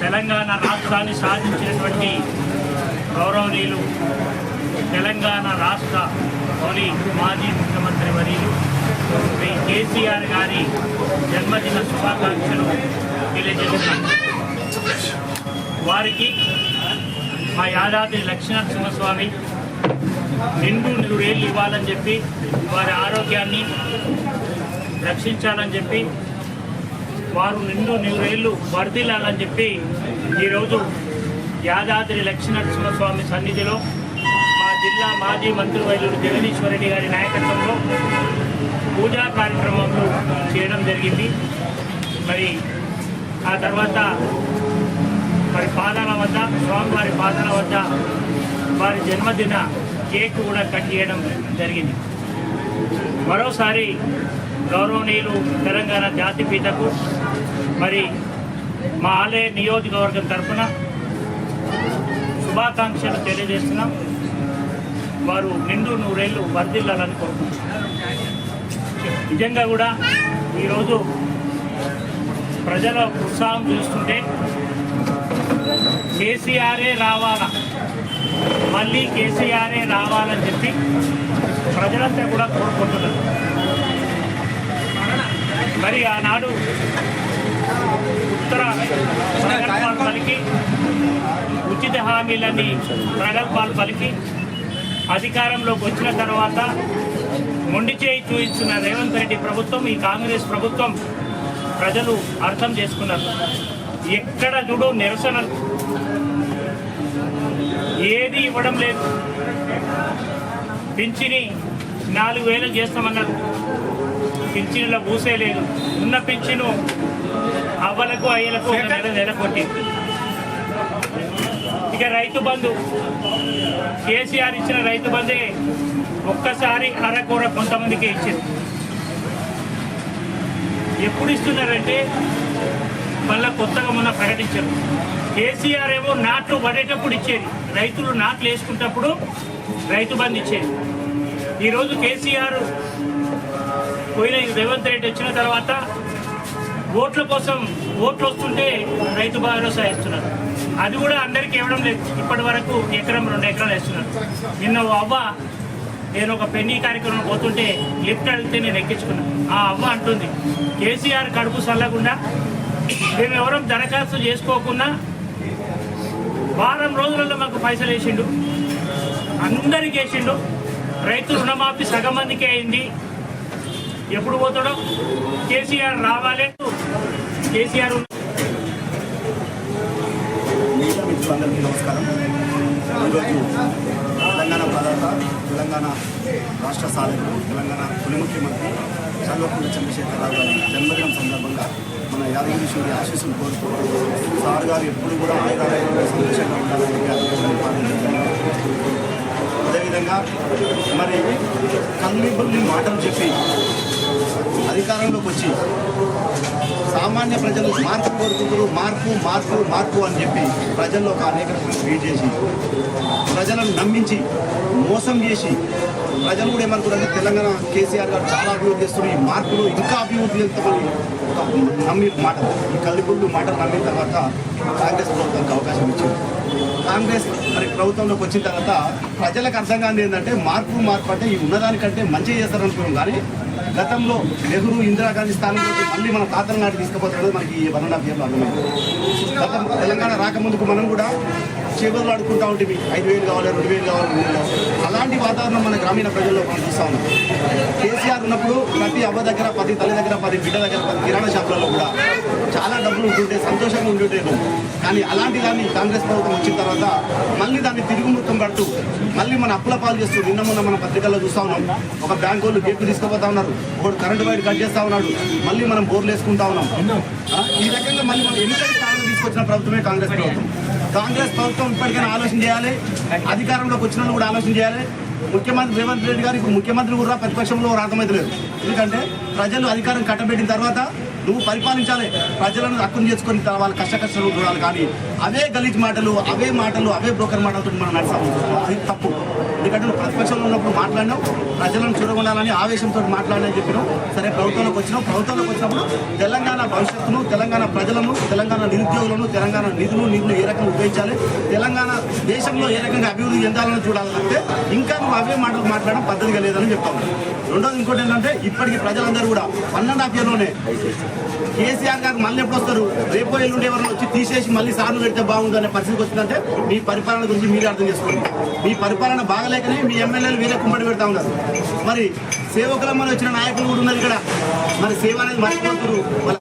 తెలంగాణ రాష్ట్రాన్ని సాధించినటువంటి గౌరవనీయులు తెలంగాణ రాష్ట్ర మాజీ ముఖ్యమంత్రి వర్యులు శ్రీ కేసీఆర్ గారి జన్మదిన శుభాకాంక్షలు తెలియజేస్తున్నాను. వారికి మా యాదాద్రి లక్ష్మీనరసింహస్వామి నిండు నూరేళ్ళు ఇవ్వాలని చెప్పి వారి ఆరోగ్యాన్ని రక్షించాలని చెప్పి వారు నిండు నూరేళ్ళు వర్ధిల్లాలని చెప్పి ఈరోజు యాదాద్రి లక్ష్మీనరసింహస్వామి సన్నిధిలో మా జిల్లా మాజీ మంత్రి వైద్యుడు జగదీశ్వర రెడ్డి గారి నాయకత్వంలో పూజా కార్యక్రమాలు చేయడం జరిగింది. మరి ఆ తర్వాత మరి పాదాల వద్ద స్వామివారి పాదాల వద్ద వారి జన్మదిన కేక్ కూడా కట్ చేయడం జరిగింది. మరోసారి గౌరవనీయులు తెలంగాణ జాతిపితకు మరి మా ఆలయ నియోజకవర్గం తరఫున శుభాకాంక్షలు తెలియజేస్తున్నాం. వారు నిండు నూరేళ్ళు వర్దిల్లాలని కోరుకుంటున్నారు నిజంగా కూడా ఈరోజు ప్రజల ఉత్సాహం చూస్తుంటే కేసీఆరే రావాలా? మళ్ళీ కేసీఆరే రావాలని చెప్పి ప్రజలంతా కూడా కోరుకుంటున్నారు. మరి ఆనాడు ఉత్తర ప్రగల్భాలు పలికి ఉచిత హామీలని ప్రగల్భాలు పలికి అధికారంలోకి వచ్చిన తర్వాత మొండి చేయి చూపించిన రేవంత్ రెడ్డి ప్రభుత్వం ఈ కాంగ్రెస్ ప్రభుత్వం ప్రజలు అర్థం చేసుకున్నారు. ఎక్కడ చూడు నిరసనలు. ఏది ఇవ్వడం లేదు. పింఛని నాలుగు వేలు చేస్తామన్నారు. పింఛన్ల పూసే లేదు. ఉన్న పింఛను అవ్వలకు అయ్యలకు ఒక నెల నెల కొట్టింది ఇక రైతు బంధు. కేసీఆర్ ఇచ్చిన రైతు బంధే ఒక్కసారి అరకూర కొంతమందికి ఇచ్చింది. ఎప్పుడు ఇస్తున్నారంటే మళ్ళా కొత్తగా మొన్న ప్రకటించారు. కేసీఆర్ ఏమో నాట్లు పడేటప్పుడు ఇచ్చేది. రైతులు నాట్లు వేసుకున్నప్పుడు రైతు బంధు ఇచ్చేది. ఈరోజు కేసీఆర్ పోయిన రేవంత్ రెడ్డి వచ్చిన తర్వాత ఓట్ల కోసం ఓట్లు వస్తుంటే రైతు భరోసా ఇస్తున్నారు అది కూడా అందరికీ ఇవ్వడం లేదు. ఇప్పటి వరకు ఎకరం రెండు ఎకరాలు వేస్తున్నారు. నిన్న ఓ అవ్వ నేను ఒక పెళ్ళి కార్యక్రమం పోతుంటే లిఫ్ట్ అడిగితే నేను ఎక్కించుకున్నాను ఆ అవ్వ అంటుంది కేసీఆర్ కడుపు చల్లకుండా మేము ఎవరం దరఖాస్తు చేసుకోకుండా వారం రోజులలో మాకు పైసలు వేసిండు. అందరికి వేసిండు. రైతు రుణమాఫీ సగం మందికే అయింది. ఎప్పుడు పోతాడో? కేసీఆర్ రావాలి. కేసీఆర్ ఉన్న- మిత్రులందరికీ నమస్కారం. ఈరోజు తెలంగాణ ప్రదాత తెలంగాణ రాష్ట్ర సాధకుడు తెలంగాణ తొలి ముఖ్యమంత్రి చల్వకుంట్ల చంద్రశేఖరరావు గారి జన్మదినం సందర్భంగా మన యాదగిరి ఆశీస్సులు కోరుతూ సార్ గారు ఎప్పుడు కూడా ఆయుధాలయంలో సంతోషంగా ఉండాలని అదేవిధంగా మరి కల్లిబుల్లి మాటలు చెప్పి అధికారంలోకి వచ్చి సామాన్య ప్రజలు మార్పు కోరుకుంటారు మార్పు మార్పు మార్పు అని చెప్పి ప్రజల్లో ఒక అనేక క్రియేట్ చేసి ప్రజలను నమ్మించి మోసం చేసి ప్రజలు కూడా ఏమనుకున్నారంటే తెలంగాణ కేసీఆర్ గారు చాలా అభివృద్ధి చేస్తున్నారు. ఈ మార్పులు ఇంకా అభివృద్ధి చెందుతామని ఒక నమ్మి మాట ఈ కల్లిపుల్లు మాటలు నమ్మిన తర్వాత కాంగ్రెస్ ప్రభుత్వానికి అవకాశం ఇచ్చింది కాంగ్రెస్ మరి ప్రభుత్వంలోకి వచ్చిన తర్వాత ప్రజలకు అర్థం కాని ఏంటంటే మార్పు మార్పు అంటే ఈ ఉన్నదానికంటే మంచి చేస్తారనుకున్నాం. కానీ గతంలో నెహ్రూ ఇందిరాగాంధీ స్థానంలో మళ్ళీ మన తాతల నాటి తీసుకుపోతున్నది మనకి ఈ వన్ అండ్ హాఫ్ ఇయర్లో అర్థమైంది. గతం తెలంగాణ రాకముందుకు మనం కూడా చేపలు ఆడుకుంటా ఉంటుంది ఐదు వేలు కావాలి రెండు వేలు కావాలి మూడు వేలు కావాలి అలాంటి వాతావరణం మన గ్రామీణ ప్రజల్లో మనం చూస్తా ఉన్నాం. కేసీఆర్ ఉన్నప్పుడు ప్రతి అవ్వ దగ్గర పది తల్లి దగ్గర పది బిడ్డ దగ్గర పది కిరాణా షాపులలో కూడా చాలా డబ్బులు ఉంటుంటే సంతోషంగా ఉంటుంటే కానీ అలాంటి దాన్ని కాంగ్రెస్ ప్రభుత్వం వచ్చిన తర్వాత మళ్ళీ దాన్ని తిరుగుమృతం పడుతూ మళ్ళీ మన అప్పుల పాలు చేస్తూ నిన్న మొన్న మన పత్రికల్లో చూస్తా ఉన్నాం. ఒక బ్యాంకు వాళ్ళు గేట్లు తీసుకుపోతా ఉన్నారు. ఒకడు కరెంటు వైర్ కట్ చేస్తా ఉన్నాడు. మళ్ళీ మనం బోర్లు వేసుకుంటా ఉన్నాం. ఈ రకంగా మళ్ళీ మనం ఎన్నికల స్థానం తీసుకొచ్చిన ప్రభుత్వమే కాంగ్రెస్ ప్రభుత్వం. కాంగ్రెస్ ప్రభుత్వం ఇప్పటికైనా ఆలోచన చేయాలి. అధికారంలోకి వచ్చిన వాళ్ళు కూడా ఆలోచన చేయాలి. ముఖ్యమంత్రి రేవంత్ రెడ్డి గారు ఇప్పుడు ముఖ్యమంత్రి కూడా ప్రతిపక్షంలో రాకమైతే లేదు. ఎందుకంటే ప్రజలు అధికారం కట్టబెట్టిన తర్వాత నువ్వు పరిపాలించాలి. ప్రజలను హక్కును చేసుకొని వాళ్ళ కష్ట కష్టాలు చూడాలి కానీ అవే గలీజ్ మాటలు అవే మాటలు అవే బ్రోకర్ మాటలతో మనం నడిచాము. అది తప్పు. ఎందుకంటే నువ్వు ప్రతిపక్షంలో ఉన్నప్పుడు మాట్లాడినావు ప్రజలను చూడగొండాలని ఆవేశంతో మాట్లాడని చెప్పినావు. సరే ప్రభుత్వంలోకి వచ్చినావు ప్రభుత్వంలోకి వచ్చినప్పుడు తెలంగాణ భవిష్యత్తును తెలంగాణ ప్రజలను తెలంగాణ నిరుద్యోగులను తెలంగాణ నిధులు నిధులు ఏ రకంగా ఉపయోగించాలి తెలంగాణ దేశంలో ఏ రకంగా అభివృద్ధి చెందాలని చూడాలంటే ఇంకా నువ్వు అవే మాటలు మాట్లాడడం పద్ధతిగా లేదని చెప్తాను రెండోది ఇంకోటి ఏంటంటే ఇప్పటికీ ప్రజలందరూ కూడా వన్ అండ్ హాఫ్ ఇయర్లోనే కేసీఆర్ గారు మళ్ళీ ఎప్పుడు వస్తారు? రేపు ఎల్లుండి ఎవరైనా వచ్చి తీసేసి మళ్ళీ సార్లు పెడితే బాగుందనే పరిస్థితికి వచ్చిందంటే మీ పరిపాలన గురించి మీరే అర్థం చేసుకోండి. మీ పరిపాలన బాగలేకనే మీ ఎమ్మెల్యేలు వీరే కుమ్మడి పెడతా ఉన్నారు. మరి సేవకులమ్మని వచ్చిన నాయకులు కూడా ఉన్నారు ఇక్కడ. మరి సేవ అనేది మర్చిపోతున్నారు